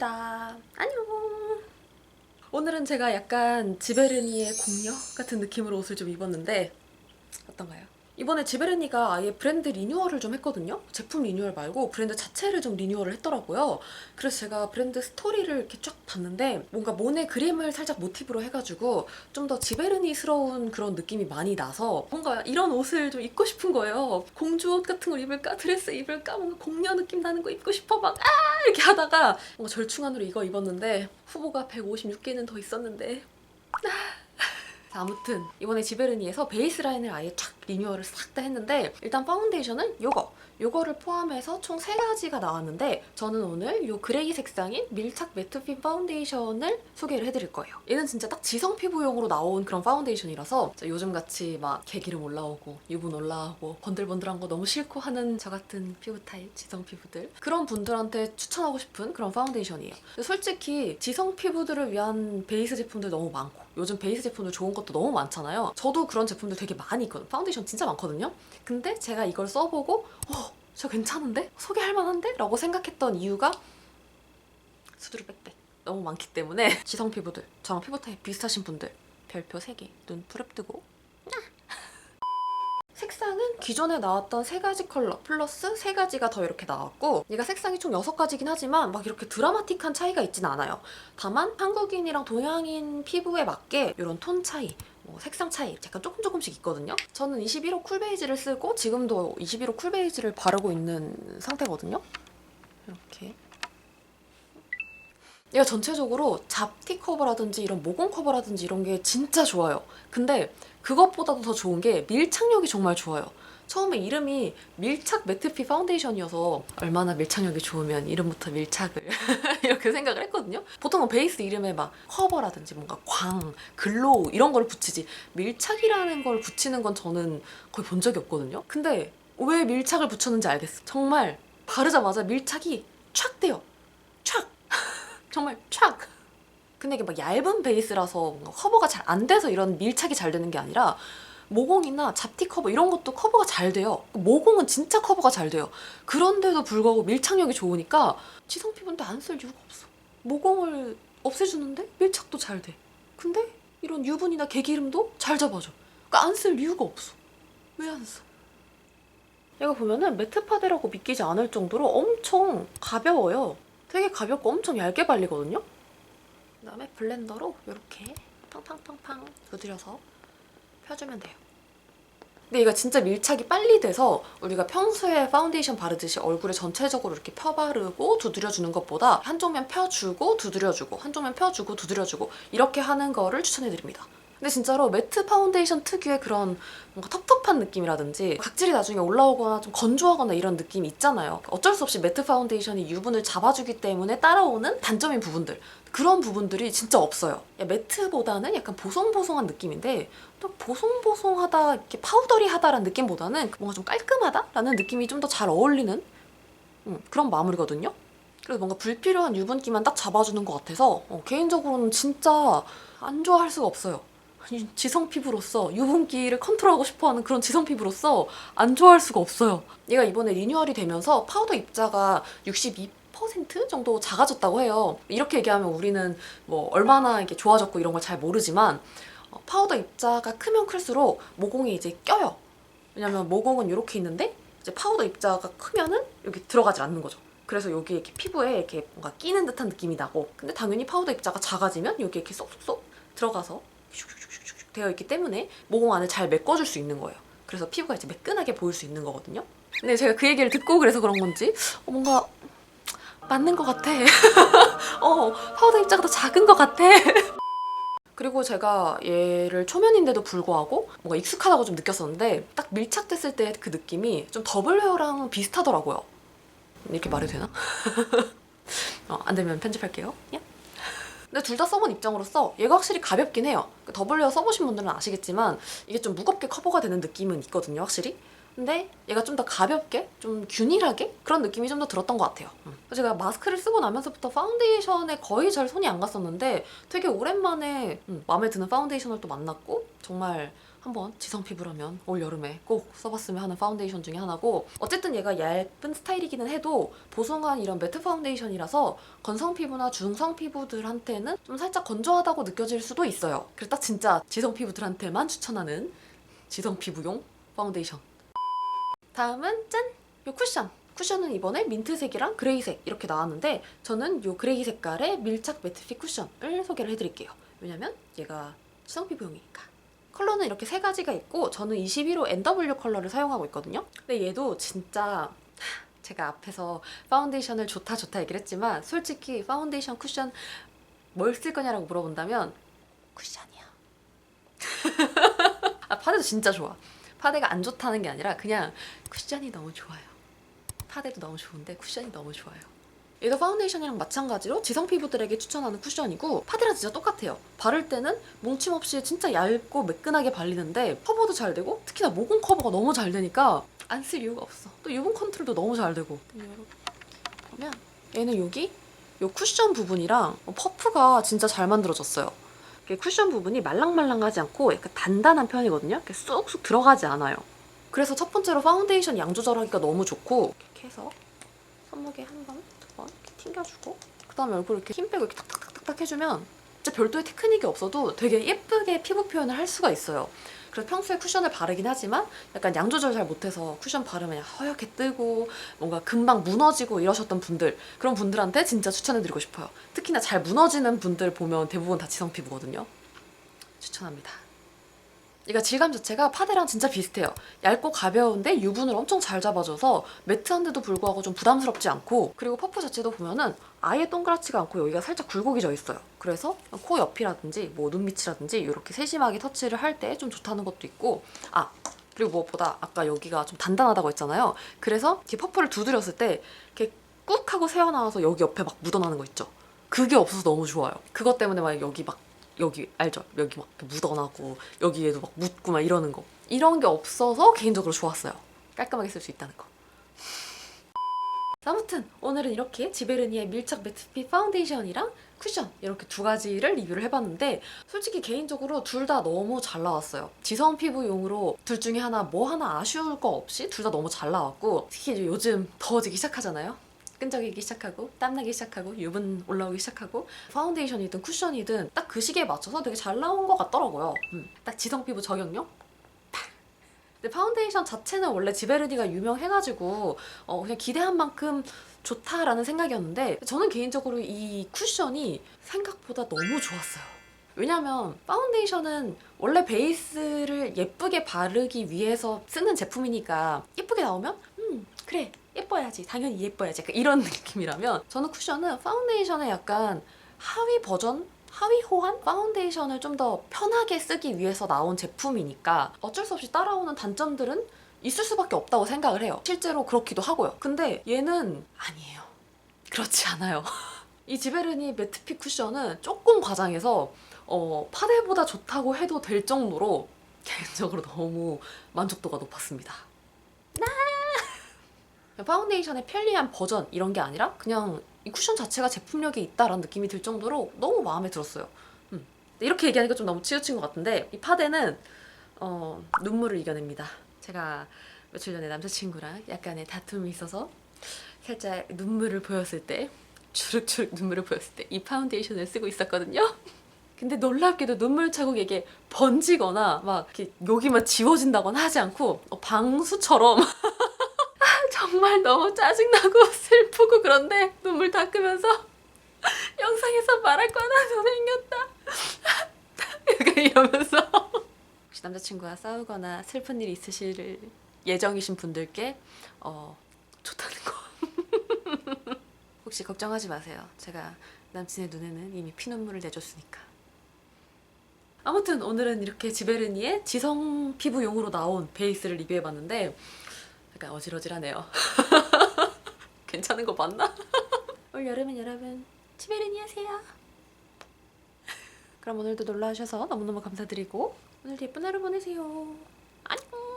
왔습니다. 안녕. 오늘은 제가 약간 지베르니의 공녀 같은 느낌으로 옷을 좀 입었는데 어떤가요? 이번에 지베르니가 아예 브랜드 리뉴얼을 좀 했거든요. 제품 리뉴얼 말고 브랜드 자체를 좀 리뉴얼을 했더라고요. 그래서 제가 브랜드 스토리를 이렇게 쫙 봤는데 뭔가 모네 그림을 살짝 모티브로 해가지고 좀 더 지베르니스러운 그런 느낌이 많이 나서 뭔가 이런 옷을 좀 입고 싶은 거예요. 공주 옷 같은 걸 입을까 드레스 입을까 뭔가 공녀 느낌 나는 거 입고 싶어 막 아 이렇게 하다가 뭔가 절충안으로 이거 입었는데 후보가 156개는 더 있었는데 자, 아무튼 이번에 지베르니에서 베이스 라인을 아예 쫙 리뉴얼을 싹 다 했는데 일단 파운데이션은 요거 요거를 포함해서 총세 가지가 나왔는데 저는 오늘 요 그레이 색상인 밀착 매트핀 파운데이션을 소개를 해드릴 거예요. 얘는 진짜 딱 지성 피부용으로 나온 그런 파운데이션이라서 요즘같이 막 개기름 올라오고 유분 올라오고 번들번들한 거 너무 싫고 하는 저 같은 피부 타입 지성 피부들 그런 분들한테 추천하고 싶은 그런 파운데이션이에요. 솔직히 지성 피부들을 위한 베이스 제품들 너무 많고 요즘 베이스 제품들 좋은 것도 너무 많잖아요. 저도 그런 제품들 되게 많이 있거든요. 파운데이션 진짜 많거든요. 근데 제가 이걸 써보고 어, 저 괜찮은데? 소개할 만한데? 라고 생각했던 이유가 수두룩 빽빽 너무 많기 때문에 지성 피부들, 저랑 피부 타입 비슷하신 분들 별표 3개, 눈 푸릅뜨고 색상은 기존에 나왔던 세 가지 컬러 플러스 세 가지가 더 이렇게 나왔고 얘가 색상이 총 여섯 가지긴 하지만 막 이렇게 드라마틱한 차이가 있진 않아요. 다만 한국인이랑 동양인 피부에 맞게 이런 톤 차이 뭐 색상 차이 약간 조금 조금씩 있거든요. 저는 21호 쿨베이지를 쓰고 지금도 21호 쿨베이지를 바르고 있는 상태거든요. 이렇게 얘가 전체적으로 잡티 커버라든지 이런 모공 커버라든지 이런 게 진짜 좋아요. 근데 그것보다도 더 좋은 게 밀착력이 정말 좋아요. 처음에 이름이 밀착 매트피 파운데이션이어서 얼마나 밀착력이 좋으면 이름부터 밀착을 이렇게 생각을 했거든요. 보통은 베이스 이름에 막 커버라든지 뭔가 광, 글로우 이런 걸 붙이지 밀착이라는 걸 붙이는 건 저는 거의 본 적이 없거든요. 근데 왜 밀착을 붙였는지 알겠어. 정말 바르자마자 밀착이 촥 돼요. 촥! 정말 촥! 근데 이게 막 얇은 베이스라서 커버가 잘 안 돼서 이런 밀착이 잘 되는 게 아니라 모공이나 잡티 커버 이런 것도 커버가 잘 돼요. 모공은 진짜 커버가 잘 돼요. 그런데도 불구하고 밀착력이 좋으니까 지성 피부인데 안 쓸 이유가 없어. 모공을 없애주는데 밀착도 잘 돼. 근데 이런 유분이나 개기름도 잘 잡아줘. 그러니까 안 쓸 이유가 없어. 왜 안 써? 얘가 보면은 매트 파데라고 믿기지 않을 정도로 엄청 가벼워요. 되게 가볍고 엄청 얇게 발리거든요. 그다음에 블렌더로 이렇게 팡팡팡팡 두드려서 펴주면 돼요. 근데 얘가 진짜 밀착이 빨리 돼서 우리가 평소에 파운데이션 바르듯이 얼굴에 전체적으로 이렇게 펴바르고 두드려주는 것보다 한쪽 면 펴주고 두드려주고 한쪽 면 펴주고 두드려주고 이렇게 하는 거를 추천해드립니다. 근데 진짜로 매트 파운데이션 특유의 그런 뭔가 텁텁한 느낌이라든지 각질이 나중에 올라오거나 좀 건조하거나 이런 느낌이 있잖아요. 어쩔 수 없이 매트 파운데이션이 유분을 잡아주기 때문에 따라오는 단점인 부분들 그런 부분들이 진짜 없어요. 야, 매트보다는 약간 보송보송한 느낌인데 또 보송보송하다 이렇게 파우더리하다라는 느낌보다는 뭔가 좀 깔끔하다라는 느낌이 좀 더 잘 어울리는 음, 그런 마무리거든요. 그래서 뭔가 불필요한 유분기만 딱 잡아주는 것 같아서 어, 개인적으로는 진짜 안 좋아할 수가 없어요. 아니, 지성 피부로서 유분기를 컨트롤하고 싶어하는 그런 지성 피부로서 안 좋아할 수가 없어요. 얘가 이번에 리뉴얼이 되면서 파우더 입자가 62% 정도 작아졌다고 해요. 이렇게 얘기하면 우리는 뭐 얼마나 이게 좋아졌고 이런 걸 잘 모르지만 어, 파우더 입자가 크면 클수록 모공이 이제 껴요. 왜냐면 모공은 이렇게 있는데 이제 파우더 입자가 크면은 여기 들어가지 않는 거죠. 그래서 여기 이렇게 피부에 이렇게 뭔가 끼는 듯한 느낌이 나고 근데 당연히 파우더 입자가 작아지면 여기 이렇게 쏙쏙쏙 들어가서 슉슉슉슉 되어 있기 때문에 모공 안을 잘 메꿔줄 수 있는 거예요. 그래서 피부가 이제 매끈하게 보일 수 있는 거거든요. 근데 제가 그 얘기를 듣고 그래서 그런 건지 어, 뭔가 맞는 것 같아. 어, 파우더 입자가 더 작은 것 같아. 그리고 제가 얘를 초면인데도 불구하고 뭔가 익숙하다고 좀 느꼈었는데 딱 밀착됐을 때 그 느낌이 좀 더블 헤어랑 비슷하더라고요. 이렇게 말해도 되나? 어, 안 되면 편집할게요. 야. 근데 둘 다 써본 입장으로서 얘가 확실히 가볍긴 해요. 그 더블 헤어 써보신 분들은 아시겠지만 이게 좀 무겁게 커버가 되는 느낌은 있거든요, 확실히. 근데 얘가 좀 더 가볍게, 좀 균일하게 그런 느낌이 좀 더 들었던 것 같아요. 음. 제가 마스크를 쓰고 나면서부터 파운데이션에 거의 잘 손이 안 갔었는데 되게 오랜만에 음, 마음에 드는 파운데이션을 또 만났고 정말 한번 지성 피부라면 올 여름에 꼭 써봤으면 하는 파운데이션 중에 하나고 어쨌든 얘가 얇은 스타일이기는 해도 보송한 이런 매트 파운데이션이라서 건성 피부나 중성 피부들한테는 좀 살짝 건조하다고 느껴질 수도 있어요. 그래서 딱 진짜 지성 피부들한테만 추천하는 지성 피부용 파운데이션. 다음은 짠! 요 쿠션. 쿠션은 이번에 민트색이랑 그레이색 이렇게 나왔는데 저는 요 그레이 색깔의 밀착 매트핏 쿠션을 소개를 해드릴게요. 왜냐면 얘가 지성 피부용이니까. 컬러는 이렇게 세 가지가 있고 저는 21호 NW 컬러를 사용하고 있거든요. 근데 얘도 진짜 제가 앞에서 파운데이션을 좋다 좋다 얘기를 했지만 솔직히 파운데이션 쿠션 뭘 쓸 거냐라고 물어본다면 쿠션이요. 아 파데도 진짜 좋아. 파데가 안 좋다는 게 아니라 그냥 쿠션이 너무 좋아요. 파데도 너무 좋은데 쿠션이 너무 좋아요. 얘도 파운데이션이랑 마찬가지로 지성 피부들에게 추천하는 쿠션이고 파데랑 진짜 똑같아요. 바를 때는 뭉침 없이 진짜 얇고 매끈하게 발리는데 커버도 잘 되고 특히나 모공 커버가 너무 잘 되니까 안 쓸 이유가 없어. 또 유분 컨트롤도 너무 잘 되고 이렇게 보면 얘는 여기 요 쿠션 부분이랑 퍼프가 진짜 잘 만들어졌어요. 쿠션 부분이 말랑말랑하지 않고 약간 단단한 편이거든요. 이렇게 쑥쑥 들어가지 않아요. 그래서 첫 번째로 파운데이션 양 조절하기가 너무 좋고 이렇게 해서 손목에 한 번, 튕겨주고 그다음에 얼굴 이렇게 힘 빼고 이렇게 탁탁탁탁 해주면 진짜 별도의 테크닉이 없어도 되게 예쁘게 피부 표현을 할 수가 있어요. 그래서 평소에 쿠션을 바르긴 하지만 약간 양 조절 잘 못해서 쿠션 바르면 허옇게 뜨고 뭔가 금방 무너지고 이러셨던 분들 그런 분들한테 진짜 추천해드리고 싶어요. 특히나 잘 무너지는 분들 보면 대부분 다 지성 피부거든요. 추천합니다. 이거 질감 자체가 파데랑 진짜 비슷해요. 얇고 가벼운데 유분을 엄청 잘 잡아줘서 매트한데도 불구하고 좀 부담스럽지 않고 그리고 퍼프 자체도 보면은 아예 동그랗지가 않고 여기가 살짝 굴곡이 져 있어요. 그래서 코 옆이라든지 뭐 눈 밑이라든지 이렇게 세심하게 터치를 할 때 좀 좋다는 것도 있고 아 그리고 무엇보다 아까 여기가 좀 단단하다고 했잖아요. 그래서 이렇게 퍼프를 두드렸을 때 이렇게 꾹 하고 새어나와서 여기 옆에 막 묻어나는 거 있죠. 그게 없어서 너무 좋아요. 그것 때문에 막 여기 막 여기 알죠? 여기 막 묻어나고 여기에도 막 묻고 막 이러는 거 이런 게 없어서 개인적으로 좋았어요. 깔끔하게 쓸 수 있다는 거. 아무튼 오늘은 이렇게 지베르니의 밀착 매트핏 파운데이션이랑 쿠션 이렇게 두 가지를 리뷰를 해봤는데 솔직히 개인적으로 둘 다 너무 잘 나왔어요. 지성 피부용으로 둘 중에 하나 뭐 하나 아쉬울 거 없이 둘 다 너무 잘 나왔고 특히 이제 요즘 더워지기 시작하잖아요. 끈적이기 시작하고 땀나기 시작하고 유분 올라오기 시작하고 파운데이션이든 쿠션이든 딱 그 시기에 맞춰서 되게 잘 나온 것 같더라고요. 음, 딱 지성 피부 적용용? 근데 파운데이션 자체는 원래 지베르니가 유명해가지고 어, 그냥 기대한 만큼 좋다라는 생각이었는데 저는 개인적으로 이 쿠션이 생각보다 너무 좋았어요. 왜냐면 파운데이션은 원래 베이스를 예쁘게 바르기 위해서 쓰는 제품이니까 예쁘게 나오면 음 그래 예뻐야지 당연히 예뻐야지 이런 느낌이라면 저는 쿠션은 파운데이션의 약간 하위 버전 하위 호환 파운데이션을 좀 더 편하게 쓰기 위해서 나온 제품이니까 어쩔 수 없이 따라오는 단점들은 있을 수밖에 없다고 생각을 해요. 실제로 그렇기도 하고요. 근데 얘는 아니에요. 그렇지 않아요. 이 지베르니 매트핏 쿠션은 조금 과장해서 어, 파데보다 좋다고 해도 될 정도로 개인적으로 너무 만족도가 높았습니다. 나! 파운데이션의 편리한 버전 이런 게 아니라 그냥 이 쿠션 자체가 제품력이 있다라는 느낌이 들 정도로 너무 마음에 들었어요. 음. 이렇게 얘기하니까 좀 너무 치우친 것 같은데 이 파데는 어, 눈물을 이겨냅니다. 제가 며칠 전에 남자친구랑 약간의 다툼이 있어서 살짝 눈물을 보였을 때 주룩주룩 눈물을 보였을 때 이 파운데이션을 쓰고 있었거든요. 근데 놀랍게도 눈물 자국이 이게 번지거나 막 이렇게 여기 만 지워진다거나 하지 않고 어, 방수처럼 아, 정말 너무 짜증나고 슬프고 그런데 눈물 닦으면서 영상에서 말할 거 하나 더 생겼다. 이러면서 혹시 남자친구와 싸우거나 슬픈 일이 있으실 예정이신 분들께 어, 좋다는 거 혹시 걱정하지 마세요. 제가 남친의 눈에는 이미 피눈물을 내줬으니까. 아무튼 오늘은 이렇게 지베르니의 지성 피부 용으로 나온 베이스를 리뷰해봤는데 약간 어질어질하네요. 괜찮은 거 맞나? 올 여름은 여러분 지베르니 하세요. 그럼 오늘도 놀러 와주셔서 너무너무 감사드리고 오늘도 예쁜 하루 보내세요. 안녕.